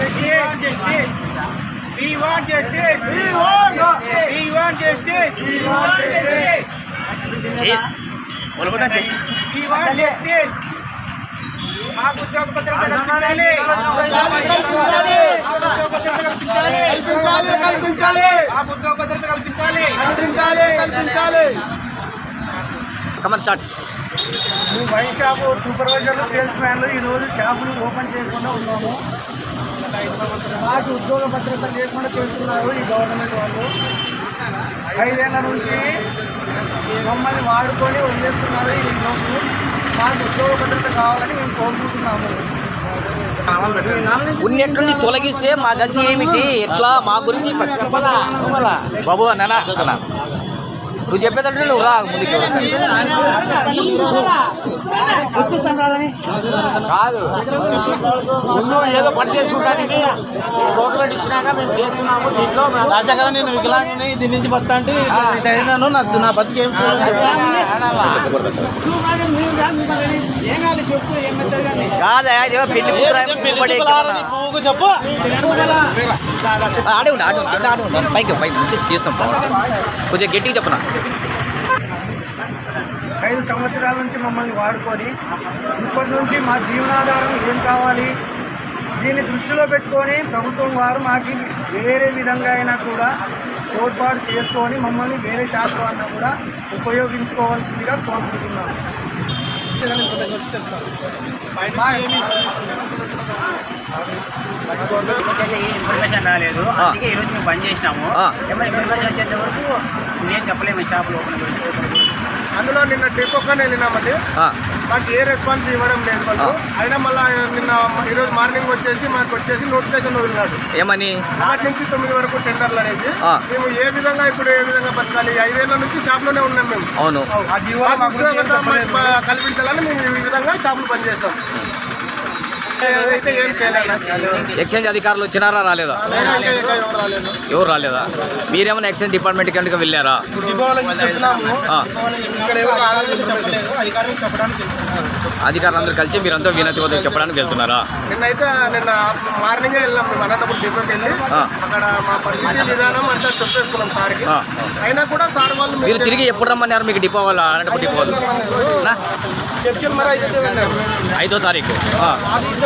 justice. We want justice. We want justice. We want justice. We want justice. We want justice. మాకు ఉద్యోగ భద్రత కల్పించాలి కల్పించాలి కల్పించాలి మాకు ఉద్యోగ భద్రత కల్పించాలి కల్పించాలి కల్పించాలి కమర్ స్టార్ట్ వైన్ షాపు సూపర్వైజర్లు సేల్స్ మ్యాన్లు ఈరోజు షాపులు ఓపెన్ చేయకుండా ఉన్నాము మాకు ఉద్యోగ భద్రత లేకుండా చేస్తున్నారు ఈ గవర్నమెంట్ వాళ్ళు. ఐదేళ్ళ నుంచి మమ్మల్ని వాడుకొని వదిలేస్తున్నారు ఈ రోజు. మాకు ఉద్యోగ భద్రత కావాలని మేము కోరుకుంటున్నాము. ఉన్నట్టుండి తొలగిస్తే మా గతి ఏమిటి? ఎట్లా? మా గురించి బాబు అన్న. నువ్వు చెప్పేటట్టు నువ్వు రా ముందుకు. కాదు. ముందు ఏదో పని చేసుకుంటానికి గవర్నమెంట్ ఇచ్చినాక మేము చేస్తున్నాము దీంట్లో రాజాగారు నేను వికలాంగుని దీని నుంచి బతా అంటే అయినాను నాకు నా బతికి ఏం కాదా పెళ్ళి పువ్వుకు చెప్పు. ఆడే ఉండు ఆడే ఉండు కింద ఆడే ఉండు. పైకి పైకి నుంచి తీస్తాం కొద్దిగా గట్టిగా చెప్పనా? ఐదు సంవత్సరాల నుంచి మమ్మల్ని వాడుకొని ఇప్పటి నుంచి మా జీవనాధారం ఏం కావాలి? దీన్ని దృష్టిలో పెట్టుకొని ప్రభుత్వం వారు మాకు వేరే విధంగా అయినా కూడా తోడ్పాటు చేసుకొని మమ్మల్ని వేరే శాఖ అన్నా కూడా ఉపయోగించుకోవాల్సిందిగా కోరుకుంటున్నాను ఇన్ఫర్మేషన్ రాలేదు. అందుకే ఈరోజు మేము బంద్ చేసినాము ఇన్ఫర్మేషన్ వచ్చేంత వరకు మేము చెప్పలేము గురించి open గురించి. అందులో నిన్న డిపోకని వెళ్ళినామండి. ఆ, మాకు ఏ రెస్పాన్స్ ఇవ్వడం లేదు వాళ్ళు అయినా మళ్ళీ నిన్న ఈరోజు మార్నింగ్ వచ్చేసి మాకు వచ్చేసి నోటిఫికేషన్ వదిలినాడు. ఏమని? ఒకటి నుంచి తొమ్మిది వరకు టెండర్లు అనేసి. మేము ఏ విధంగా ఇప్పుడు ఏ విధంగా బతకాలి? ఐదేళ్ళ నుంచి షాప్లోనే ఉన్నాం మేము. అవును. కల్పించాలని మేము ఈ విధంగా షాపులు పనిచేస్తాం. ఎక్స్చేంజ్ అధికారులు వచ్చినారా రాలేదా? ఎవరు రాలేదు? ఎవరు రాలేదా మీరేమైనా ఎక్స్చేంజ్ డిపార్ట్మెంట్ కనుక వెళ్ళారా? అధికారులు. అధికారులందరూ కలిసి మీరంతా వినతి వద్దకు చెప్పడానికి వెళ్తున్నారా? నిన్నైతే నిన్న మార్నింగే వెళ్ళాం మేము అనంతపురం డిపోకి వెళ్ళి ఆ. అక్కడ మా పరిస్థితి విధానం అంతా చెప్పేసుకున్నాం సార్కి. ఆ. అయినా కూడా సార్ వాళ్ళు మీరు తిరిగి ఎప్పుడు రమ్మన్నారు? మీకు డిపో వాళ్ళ అనంతపురం డిపో వాళ్ళు ఐదో తారీఖు.